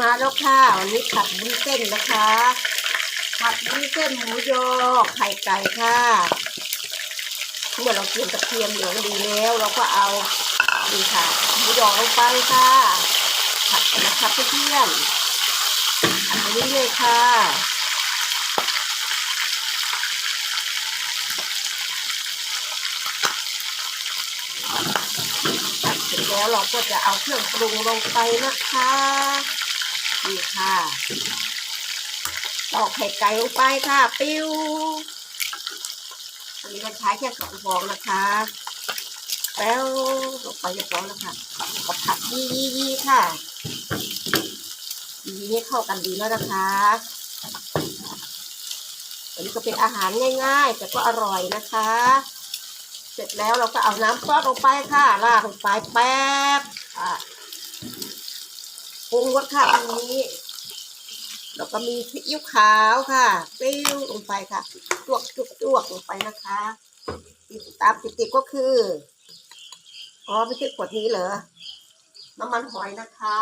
มาแล้วค่ะวันนี้ผัดวุ้นเส้นนะคะ ผัดวุ้นเส้นหมูยอไข่ไก่ค่ะเมื่อเราเตรียมกระเทียมเหลืองดีแล้ว เราก็เอาดีค่ะหมูยอลงไปค่ะ ผัดนะคะเพื่อนๆผัดไปเรื่อยค่ะผัดเสร็จแล้วเราก็จะเอาเครื่องปรุงลงไปนะคะีค่ะตอกไข่ไก่ลงไปค่ะปิ้วอันนี้เราใช้แค่สองฟองนะคะแล้วลงไปเรียบร้อยแล้วค่ะก็ผัดยียียีค่ะยีให้เข้ากันดีแล้วนะคะอันนี้ก็เป็นอาหารง่าย ๆ แต่ก็อร่อยนะคะ เสร็จแล้วเราก็เอาน้ำซอสลงไปค่ะราดลงไปแป๊บอะ ปรุงรสค่ะตรงนี้ แล้วก็มีพริกยิ้วขาวค่ะปิ้วลงไปค่ะจวกจวกจวกลงไปนะคะติดตามติดติดก็คืออ๋อไม่ใช่ขวดนี้เหรอน้ำมันหอยนะคะ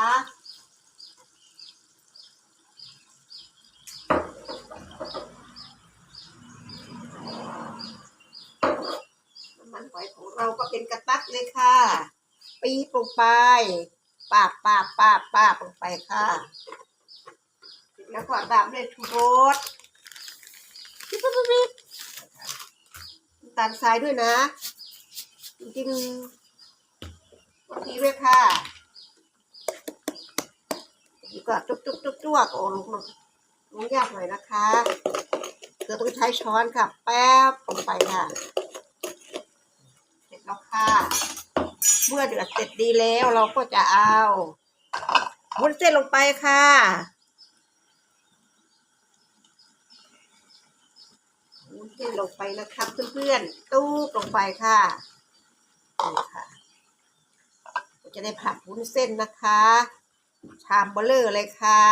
น้ำมันหอยของเราก็เป็นกระตักเลยค่ะ ปีลงไป ปาบปาบปาบปาบลงไปค่ะเสร็จแล้วก็ตามด้วยชูรสปิ๊บปิ๊บปิ๊บปิ๊บน้ำตาลทรายด้วยนะ จริงๆวันนี้ด้วยค่ะนี่ก็จุกจุกจุกจุกโอ้ลงลงลงยากหน่อยนะคะเธอต้องใช้ช้อนค่ะ แป๊บลงไปค่ะ เสร็จแล้วค่ะ เมื่อเดือดเสร็จดีแล้วเราก็จะเอาวุ้นเส้นลงไปค่ะ วุ้นเส้นลงไปนะครับเพื่อนๆตู้ลงไปค่ะนี่ค่ะ จะได้ผัดวุ้นเส้นนะคะ ชามเบลเลอร์เลยค่ะ